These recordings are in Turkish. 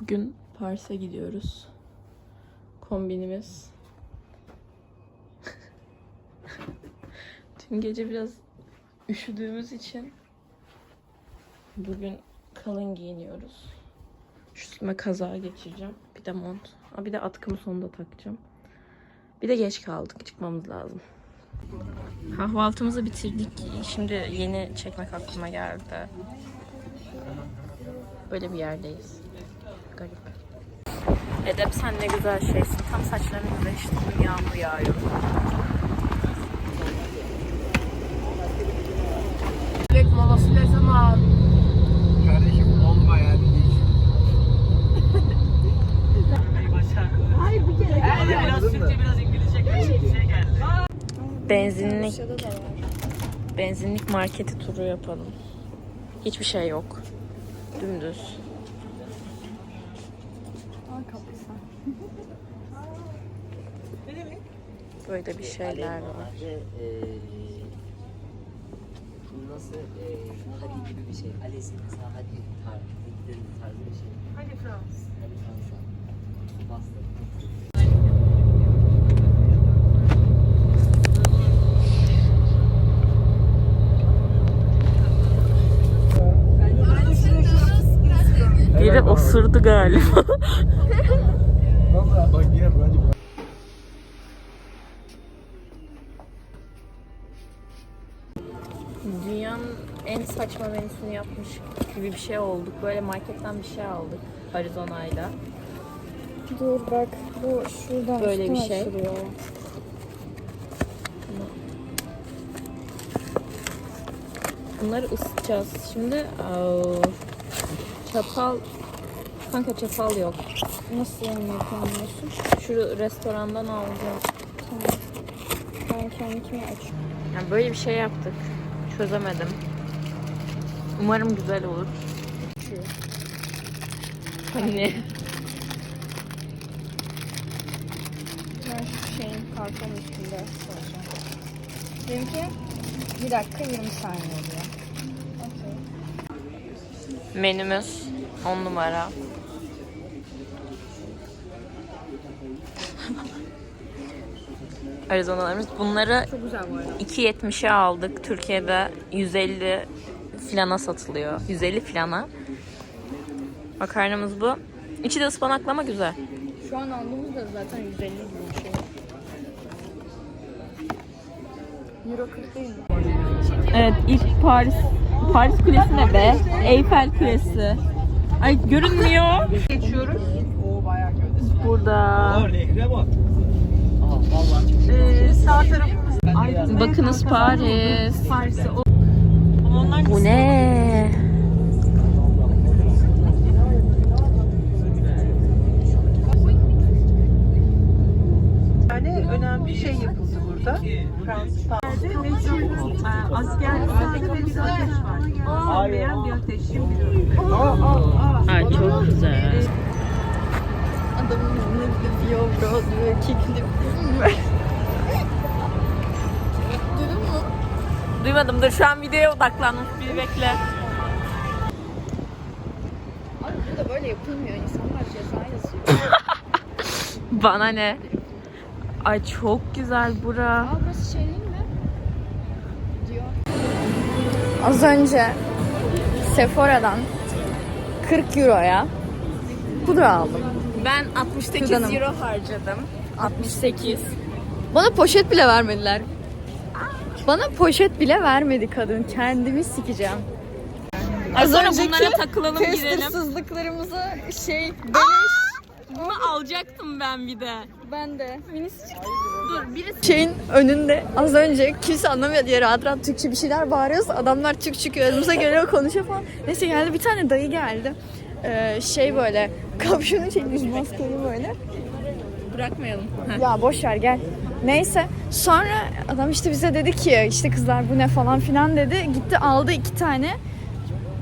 Bugün Paris'e gidiyoruz. Kombinimiz. Dün gece biraz üşüdüğümüz için bugün kalın giyiniyoruz. Üstüme kazağı geçireceğim. Bir de mont. Aa, bir de atkımı sonunda takacağım. Bir de geç kaldık. Çıkmamız lazım. Kahvaltımızı bitirdik. Şimdi yeni çekmek aklıma geldi. Böyle bir yerdeyiz. Garip. Edep sen ne güzel şeysin. Tam saçlarını güzelleştirdin yağmur yağıyor. Direkt molası ne zaman? Kardeşim olma yani. Biraz Türkçe biraz İngilizce karışık bir şey geldi. Benzinlik benzinlik marketi turu yapalım. Hiçbir şey yok. Dümdüz. Böyle bir şeyler var. nasıl e, hadi gibi bir şey. Alesi mesela hadi tarzı bir şey. Hadi Frans. Hadi Fransa. Bastı. Biri osurdu galiba. Valla bak yine bence Dünyanın en saçma menüsünü yapmış gibi bir şey olduk. Böyle marketten bir şey aldık Arizona'yla. Dur bak bu şuradan Böyle bir şey. açılıyor. Bunları ısıtacağız. Şimdi aa, çatal kanka çatal yok. Nasıl yani yapamıyorsun? Şu restorandan alacağım. Ben kendimi aç. Yani böyle bir şey yaptık. Çözemedim. Umarım güzel olur. Hani Ben şu şeyin karton üstünde soracağım. Benimki bir dakika 20 saniye oluyor. Okey. menümüz 10 numara. Arizona'larımız. Bunları Çok güzel bu arada. 2.70'e aldık. Türkiye'de 150 filana satılıyor. 150 filana. Makarnamız bu. İçi de ıspanaklama güzel. Şu an aldığımız da zaten 150 gibi bir şey. Euro 40 değil mi? Evet ilk Paris Paris Kulesi ne be? Eyfel Kulesi. Ay görünmüyor. Geçiyoruz. Burada. nehre bak. Aa vallahi sağ tarafımız Bakınız Paris. Paris'e. O... Bu ne? Yani önemli bir şey yapıldı burada. E, asker üstünde bir ateş var. Sönmeyen bir ateş. Şimdi Ay çok güzel. Adamın yüzüne bir de Bio Bro Duymadım dur şu an videoya odaklanmış bir bekle. Abi burada böyle yapılmıyor. İnsanlar ceza yazıyor. Bana ne? Ay çok güzel bura. Aa burası şey değil mi? Diyor. Az önce Sephora'dan 40 euroya pudra aldım. Ben 68 Şuradanım. euro harcadım. 68. Bana poşet bile vermediler. Bana poşet bile vermedi kadın. Kendimi sikeceğim. Az sonra bunlara takılalım girelim. Testorsuzluklarımızı şey Bunu alacaktım ben bir de. ben de minisicik Dur birisi şeyin önünde az önce kimse anlamıyor diye rahat rahat Türkçe bir şeyler bağırıyoruz. Adamlar Türk çıkıyor önümüze geliyor konuşuyor falan. Neyse geldi bir tane dayı geldi. Ee, şey böyle kapşonu çekmiş maskeyi böyle. bırakmayalım. Ya boş ver gel. Neyse sonra adam işte bize dedi ki işte kızlar bu ne falan filan dedi. Gitti aldı iki tane.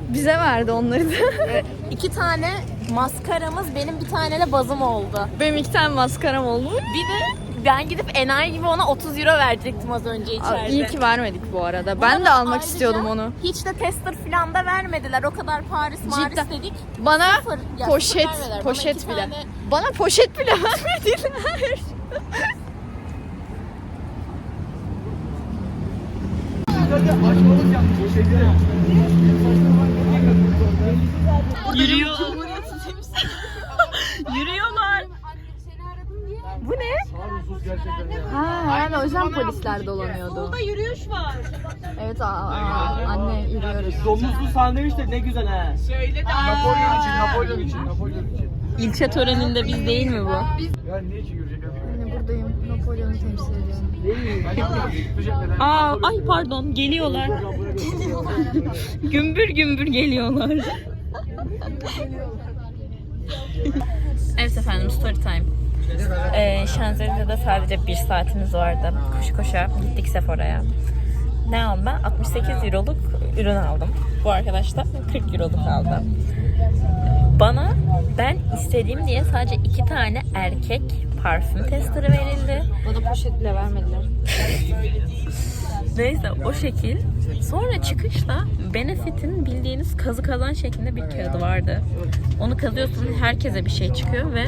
Bize verdi onları da. İki tane maskaramız benim bir tane de bazım oldu. Benim iki tane maskaram oldu. Bir de ben gidip enayi gibi ona 30 euro verecektim az önce içeride. İyi ki vermedik bu arada. Ben de almak istiyordum onu. Hiç de tester falan da vermediler. O kadar Paris Maris Cidden. dedik. Bana Sıfır. Poşet. Bana poşet iki bile. tane- Bana poşet bile vermediler. Yürüyor. Yürüyorlar. Bu ne? Ha, herhalde o yüzden polisler dolanıyordu. Burada yürüyüş var. Evet aa, aa, anne yürüyoruz. Domuzlu sandviç de ne güzel ha. Napolyon için, Napolyon için, Napolyon için. İlçe töreninde biz değil mi bu? Ya ne için görecekler? Buradayım. Napolyon'u temsil ediyorum. Aa, ay pardon geliyorlar. gümbür gümbür geliyorlar. evet efendim story time. Ee, Şanzelize'de sadece bir saatimiz vardı. Koşu koşa gittik Sephora'ya. Ne aldım ben? 68 euroluk ürün aldım. Bu arkadaş da 40 euroluk aldı. Bana ben istediğim diye sadece iki tane erkek parfüm testleri verildi. Bana poşet bile vermediler. Neyse o şekil. Sonra çıkışta Benefit'in bildiğiniz kazı kazan şeklinde bir kağıdı vardı. Onu kazıyorsunuz herkese bir şey çıkıyor ve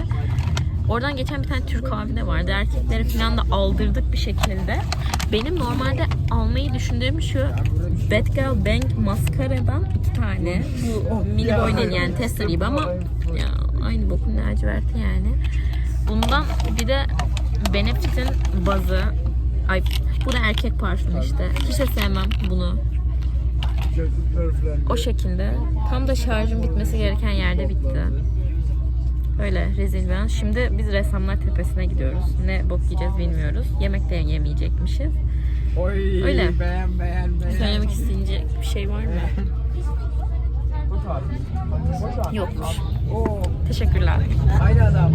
oradan geçen bir tane Türk abi de vardı. Erkekleri falan da aldırdık bir şekilde. Benim normalde almayı düşündüğüm şu Bad Girl Bang maskaradan iki tane. Bu mini boy değil yani tester gibi ama ya aynı bokun laciverti yani. Bundan bir de Benefit'in bazı Ay bu da erkek parfümü işte. Hiç de sevmem bunu. O şekilde. Tam da şarjım bitmesi gereken yerde bitti. Öyle rezil an. Şimdi biz ressamlar tepesine gidiyoruz. Ne bok yiyeceğiz bilmiyoruz. Yemek de yemeyecekmişiz. Oy, Öyle. beğen beğen beğen. Söylemek isteyecek bir şey var mı? Yokmuş. Teşekkürler. Aynı adam.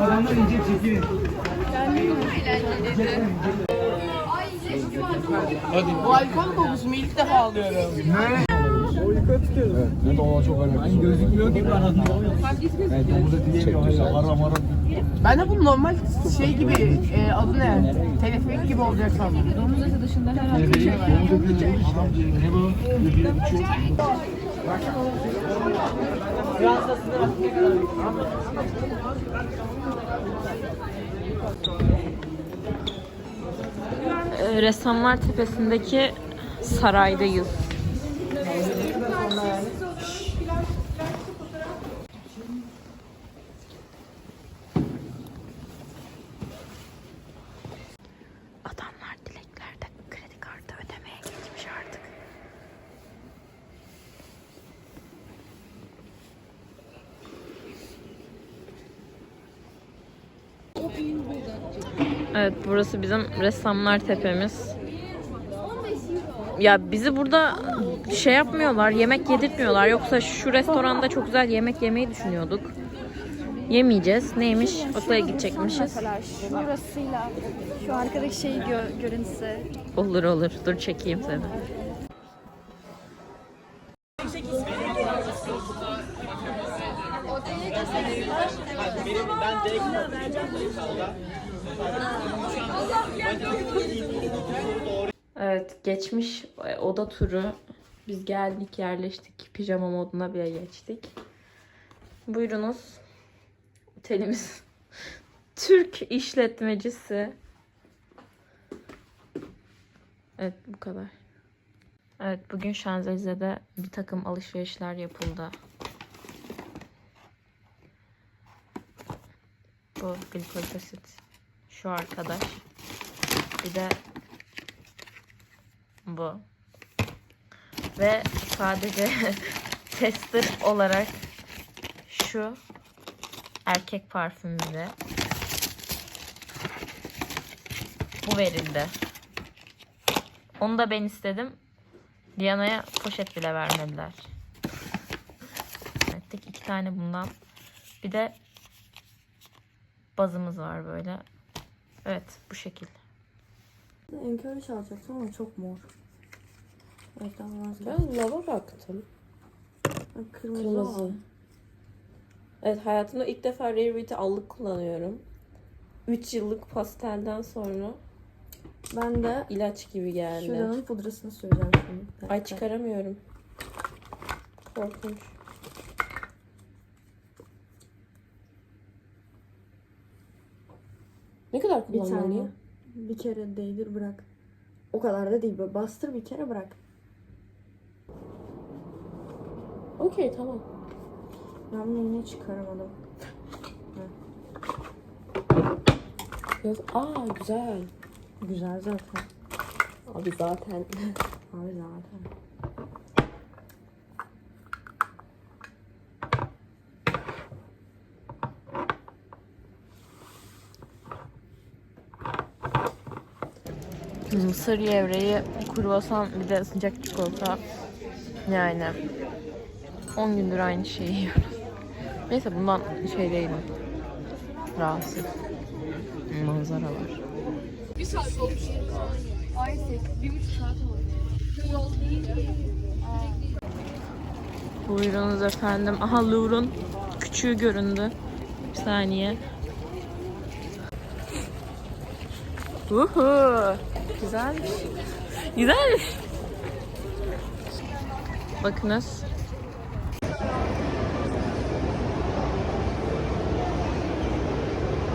Adamlar ince çekilin. Hadi. Bu alkol kokusunu ilk defa alıyorum. Ne? O yukarı tutuyoruz. Evet, ne de çok önemli. Ben gözükmüyor gibi aradım. Evet, domuza diyemiyor. Hala aram aram. Ben de bu normal şey gibi e, adı ne? Teleferik gibi olacak sandım. şey Domuza diyemiyor. Adam diyemiyor. Ne bu? Ne bir içiyor. Ee, Ressamlar Tepesi'ndeki saraydayız. Evet burası bizim ressamlar tepemiz. Ya bizi burada şey yapmıyorlar, yemek yedirtmiyorlar. Yoksa şu restoranda çok güzel yemek yemeyi düşünüyorduk. Yemeyeceğiz. Neymiş? Okulaya gidecekmişiz. Şurasıyla şu arkadaki şeyi gö- görünse. Olur olur. Dur çekeyim seni. Evet geçmiş e, oda turu. Biz geldik yerleştik. Pijama moduna bile geçtik. Buyurunuz. Otelimiz. Türk işletmecisi. Evet bu kadar. Evet bugün Şanzelize'de bir takım alışverişler yapıldı. Bu glikolit Şu arkadaş. Bir de bu. Ve sadece tester olarak şu erkek parfümünde bu verildi. Onu da ben istedim. Diana'ya poşet bile vermediler. Evet, tek iki tane bundan. Bir de bazımız var böyle. Evet bu şekil. Enkörü çalacaktım ama çok mor. Vazgeç. Ben lava baktım. Kırmızı. Kırmızı. Evet hayatımda ilk defa Rare Beauty allık kullanıyorum. 3 yıllık pastelden sonra Ben de ilaç gibi geldi. şuranın pudrasını süreceğim şimdi. Ay çıkaramıyorum. Korkunç. Ne kadar Bir kullanmalıyım? tane. Bir kere değdir bırak. O kadar da değil. Böyle bastır bir kere bırak. Okey tamam. Ben bunu yine çıkaramadım. Yok. Aa güzel. Güzel zaten. Abi zaten. Abi zaten. Mısır gevreği, kruvasan bir de sıcak çikolata. Yani 10 gündür aynı şeyi yiyoruz. Neyse bundan şey değilim. Rahatsız. Manzara var. Buyurunuz efendim. Aha Louvre'un küçüğü göründü. Bir saniye. Uhu. Güzelmiş. Güzelmiş. Bakınız.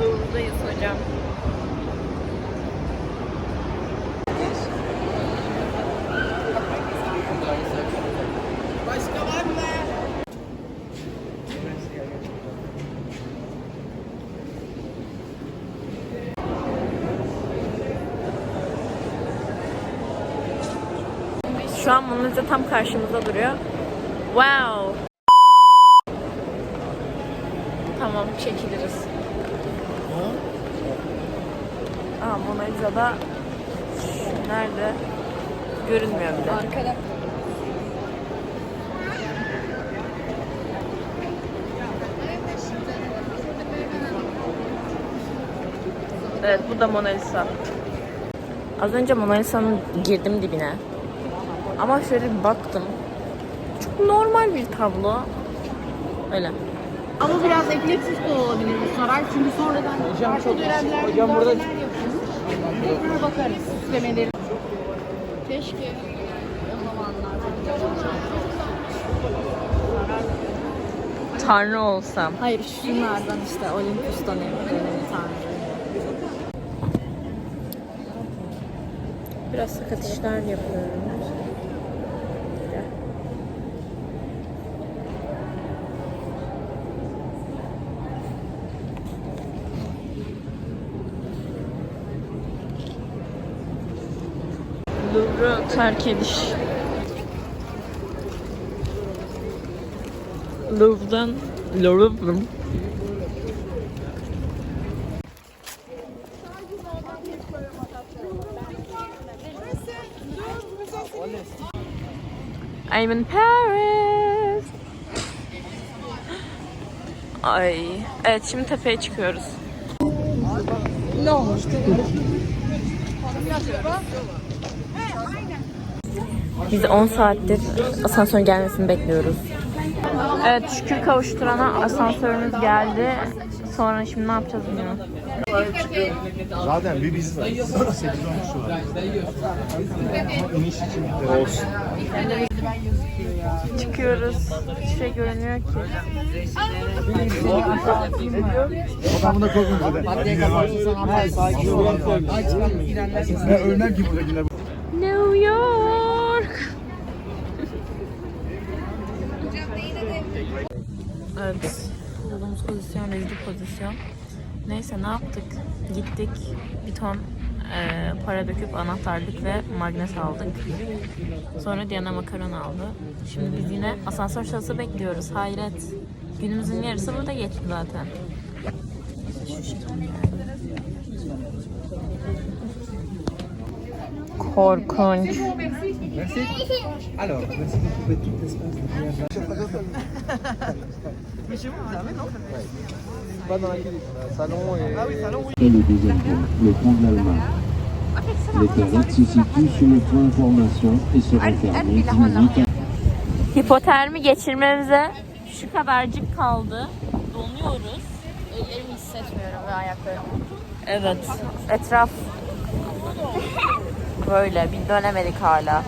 Louvre'dayız hocam. An Mona Lisa tam karşımızda duruyor. Wow. Tamam çekiliriz. Aa Mona Lisa'da nerede? Görünmüyor bile. Arkada. Evet bu da Mona Lisa. Az önce Mona Lisa'nın girdim dibine. Ama şöyle bir baktım. Çok normal bir tablo. Öyle. Ama biraz eklektik de olabilir bu saray. Çünkü sonradan farklı dönemlerde hocam burada yapıyoruz. Buna bakarız süslemeleri. Keşke Tanrı olsam. Hayır şunlardan işte Olympus'tan tanrı. Biraz sakat işler yapıyorum. Gel. Louvre'u terk ediş. Louvre'dan Louvre I'm in Paris. Ay. Evet şimdi tepeye çıkıyoruz. Biz 10 saattir asansör gelmesini bekliyoruz. Evet şükür kavuşturana asansörümüz geldi. Sonra şimdi ne yapacağız bilmiyorum. Zaten bir biz var. 8 olmuş var. Ama iniş için olsun. Çıkıyoruz. Hiçbir şey görünmüyor ki. Adam buna korkmuyor zaten. Ben ölmem ki buradakiler. Pozisyon. Neyse ne yaptık? Gittik bir ton e, para döküp anahtarlık ve magnet aldık. Sonra Diana makaron aldı. Şimdi biz yine asansör şahısı bekliyoruz. Hayret. Günümüzün yarısı burada geçti zaten. Korkunç. Merci de couper tout l'espace de Pas dans la cuisine, salon et... Ah oui, salon, oui. Et le deuxième le pont de l'Allemagne. Les toilettes se situent sur le point information et seront fermées dynamiques Hipotermi geçirmemize şu kadarcık kaldı. Donuyoruz. Ellerimi hissetmiyorum ve ayaklarımı. Evet. Etraf böyle. Bir dönemedik hala.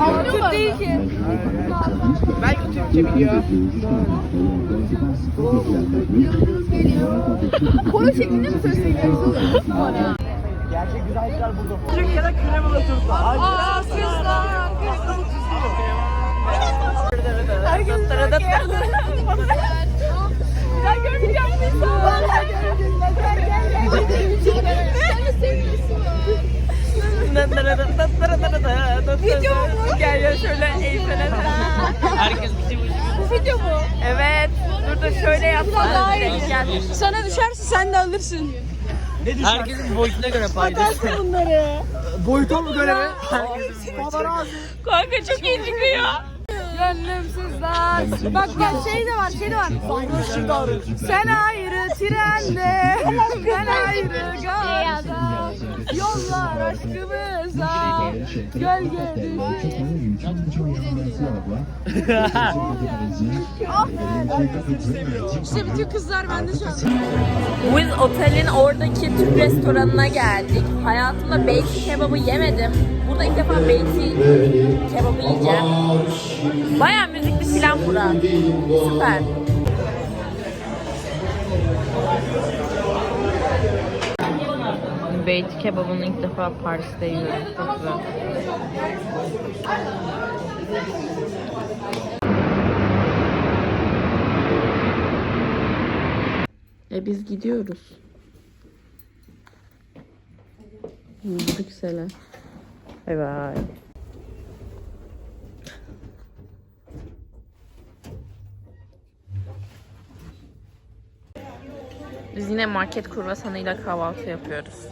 Ama değil ki. Belki Türkçe biliyor. Konu şeklinde mi söylüyorsun? Türkiye'de kremalı turta. Aa kızlar. Herkes Ya görmeyeceğim bir görmeyeceğim. Sen de seviyorsun. Video mu? Gel ya şöyle Eyfel'e. Herkes bir şey Bu video mu? Evet. Dur dur şöyle yapsana. Gel. Sana düşerse sen de alırsın. Herkesin boyutuna göre paylaş. Boyuta mı göre mi? Herkesin Kanka çok iyi çıkıyor. Gönlümsüzler. Bak gel şey de var şey de var. Sen ayrı trende. ben ayrı gazda. Yollar aşkımıza. Gölge İşte bütün kızlar bende şu an. Biz otelin oradaki Türk restoranına geldik. Hayatımda beyti kebabı yemedim. Burada ilk defa beyti kebabı yiyeceğim. Baya müzikli filan bura. Süper. Beyti kebabını ilk defa Paris'te yiyorum. Çok güzel. E biz gidiyoruz. Brüksel'e. Bay bay. Biz yine market kurvasanıyla kahvaltı yapıyoruz.